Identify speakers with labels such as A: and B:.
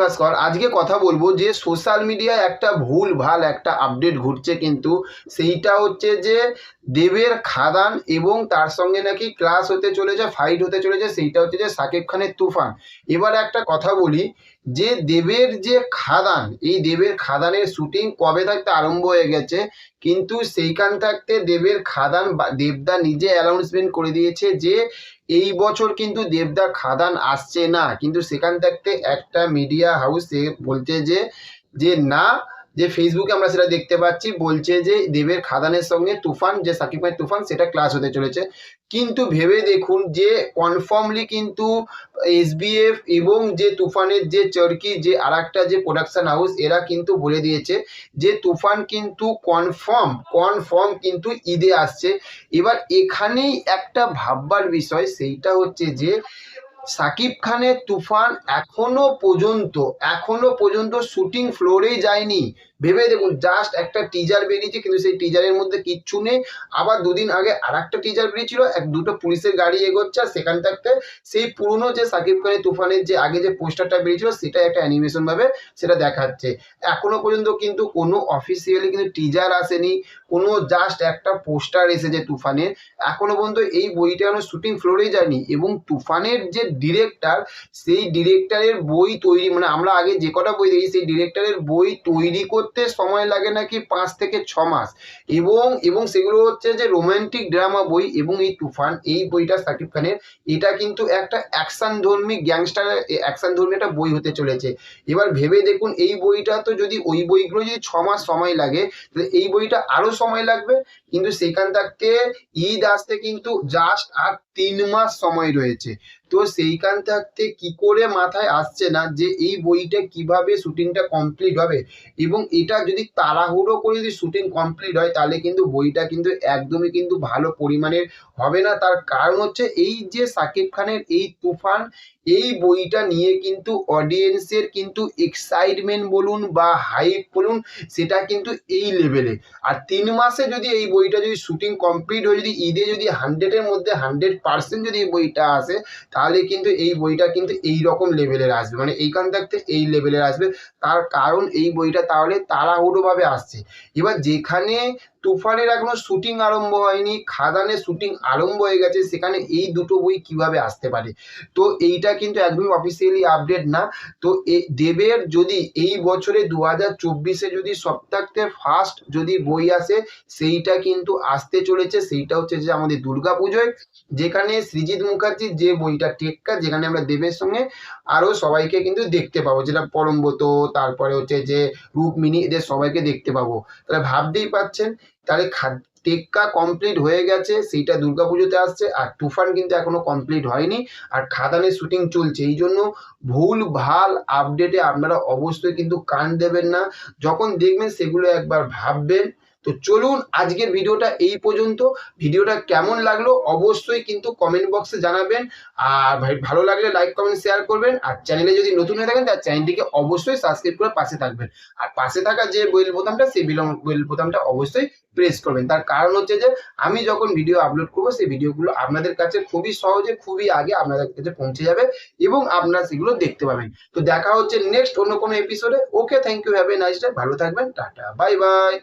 A: ভাস্কর আজকে কথা বলব যে সোশ্যাল মিডিয়ায় একটা ভুল, ভালো একটা আপডেট ঘুরছে কিন্তু সেইটা হচ্ছে যে দেবের খাদান এবং তার সঙ্গে নাকি ক্লাস হতে চলেছে ফাইট হতে চলেছে, সেইটা হচ্ছে যে সাকিব খানের তুফান। এবার একটা কথা বলি যে দেবের যে খাদান, এই দেবের খাদানের শুটিং কবে থাকতে আরম্ভ হয়ে গেছে? কিন্তু সেইখান থাকতে দেবের খাদান দেবদা নিজে অ্যানাউন্সমেন্ট করে দিয়েছে যে, এই বছর কিন্তু দেবদা খাদান আসছে না। কিন্তু সেখান থাকতে একটা মিডিয়া হাউসে বলছে যে যে না যে ফেসবুকে আমরা সেটা দেখতে পাচ্ছি, বলছে যে দেবের খাদানের সঙ্গে তুফান, যে সাকিব খানের তুফান, সেটা ক্লাস হতে চলেছে। কিন্তু ভেবে দেখুন যে কনফার্মলি কিন্তু এসবিএফ এবং যে তুফানের যে চরকি, যে আর যে প্রোডাকশন হাউস এরা কিন্তু বলে দিয়েছে যে তুফান কিন্তু কনফার্ম কনফার্ম কিন্তু ঈদে আসছে। এবার এখানেই একটা ভাববার বিষয়, সেইটা হচ্ছে যে সাকিব খানের তুফান এখনও পর্যন্ত এখনও পর্যন্ত শুটিং ফ্লোরেই যায়নি। ভেবে দেখুন জাস্ট একটা টিজার বেরিয়েছে, কিন্তু সেই টিজারের মধ্যে কিচ্ছু নেই। আবার দুদিন আগে আর একটা টিজার বেরিয়েছিল, এক দুটো পুলিশের গাড়ি এগোচ্ছে, আর সেখান থাকতে সেই পুরনো যে সাকিব খানের তুফানের যে আগে যে পোস্টারটা বেরিয়েছিল সেটা একটা অ্যানিমেশন ভাবে সেটা দেখাচ্ছে। এখনও পর্যন্ত কিন্তু কোনো অফিসিয়ালি কিন্তু টিজার আসেনি, কোনো জাস্ট একটা পোস্টার এসেছে তুফানের। এখনও পর্যন্ত এই বইটা কোনো শুটিং ফ্লোরেই যায়নি, এবং তুফানের যে ডিরেক্টর সেই ডিরেক্টরের বই তৈরি মানে আমরা আগে যে কটা বই দেখি, সেই ডিরেক্টরের বই তৈরি করতে সময় লাগে নাকি পাঁচ থেকে ছ মাস? এবং এবং সেগুলো হচ্ছে যে রোমান্টিক ড্রামা বই এবং এই তুফান, এই বইটা সাকিব খানের। এটা কিন্তু একটা অ্যাকশন ধর্মী গ্যাংস্টার অ্যাকশন ধর্মী একটা বই হতে চলেছে। এবার ভেবে দেখুন, এই বইটা তো যদি, ওই বইগুলো যদি ছ মাস সময় লাগে, তাহলে এই বইটা আরও সময় লাগবে। কিন্তু সেখান থাকতে ঈদ আসতে কিন্তু জাস্ট আর তিন মাস সময় রয়েছে। তো সেইখান থাকতে কি করে মাথায় আসছে না যে এই বইটা কীভাবে শুটিংটা কমপ্লিট হবে? এবং এটা যদি তাড়াহুড়ো করে যদি শুটিং কমপ্লিট হয়, তাহলে কিন্তু বইটা কিন্তু একদমই কিন্তু ভালো পরিমাণের হবে না। তার কারণ হচ্ছে এই যে সাকিব খানের এই তুফান, এই বইটা নিয়ে কিন্তু অডিয়েন্সের কিন্তু এক্সাইটমেন্ট বলুন বা হাইপ বলুন, সেটা কিন্তু এই লেভেলে আর তিন মাসে যদি এই বইটা যদি শুটিং কমপ্লিট হয়ে যদি ঈদে যদি হান্ড্রেডের মধ্যে হান্ড্রেড পার্সেন্ট যদি এই বইটা আসে তাহলে কিন্তু এই বইটা কিন্তু এই রকম লেভেলের আসবে। মানে এইখান থাকতে এই লেভেলের আসবে। তার কারণ এই বইটা তাহলে তাড়াহুড়োভাবে আসছে। এবার যেখানে তুফানের এখনও শুটিং আরম্ভ হয়নি, খাদানের শুটিং আরম্ভ হয়ে গেছে, সেখানে এই দুটো বই কীভাবে আসতে পারে? তো এইটা কিন্তু একদমই অফিসিয়ালি আপডেট না। তো এ দেবের যদি এই বছরে দু হাজার চব্বিশে যদি সপ্তাহে ফার্স্ট যদি বই আসে, সেইটা কিন্তু আসতে চলেছে। সেইটা হচ্ছে যে আমাদের দুর্গা পুজোয় যেখানে সৃজিত মুখার্জির যে বইটা টেক্কা যেখানে আমরা দেবের সঙ্গে আরও সবাইকে কিন্তু দেখতে পাবো। যেটা পরমব্রত তারপরে হচ্ছে যে রূপমিনী এদের সবাইকে দেখতে পাবো। তাহলে ভাবতেই পাচ্ছেন, তাহলে খা- টেক্কা কমপ্লিট হয়ে গেছে, সেইটা দুর্গাপুজোতে আসছে, আর তুফান কিন্তু এখনও কমপ্লিট হয়নি, আর খাদানের শুটিং চলছে। এই জন্য ভুল, ভালো আপডেটে আপনারা অবশ্যই কিন্তু কান দেবেন না। যখন দেখবেন সেগুলো একবার ভাববেন তো চলুন আজকের ভিডিওটা এই পর্যন্ত। ভিডিওটা কেমন লাগল অবশ্যই কিন্তু কমেন্ট বক্সে জানাবেন। আর ভালো লাগলে লাইক কমেন্ট শেয়ার করবেন। আর চ্যানেলে যদি নতুন হয়ে থাকেন তার চ্যানেলটিকে অবশ্যই সাবস্ক্রাইব করে পাশে থাকবেন। আর পাশে থাকা যে বেল বোতামটা, সেই বেল বোতামটা অবশ্যই প্রেস করবেন। তার কারণ হচ্ছে যে, আমি যখন ভিডিও আপলোড করব, সেই ভিডিওগুলো আপনাদের কাছে খুবই সহজে, খুবই আগে আপনাদের কাছে পৌঁছে যাবে এবং আপনারা সেগুলো দেখতে পাবেন। তো দেখা হচ্ছে নেক্সট অন্য কোনো এপিসোডে okay thank you have a nice day ভালো থাকবেন। Tata bye bye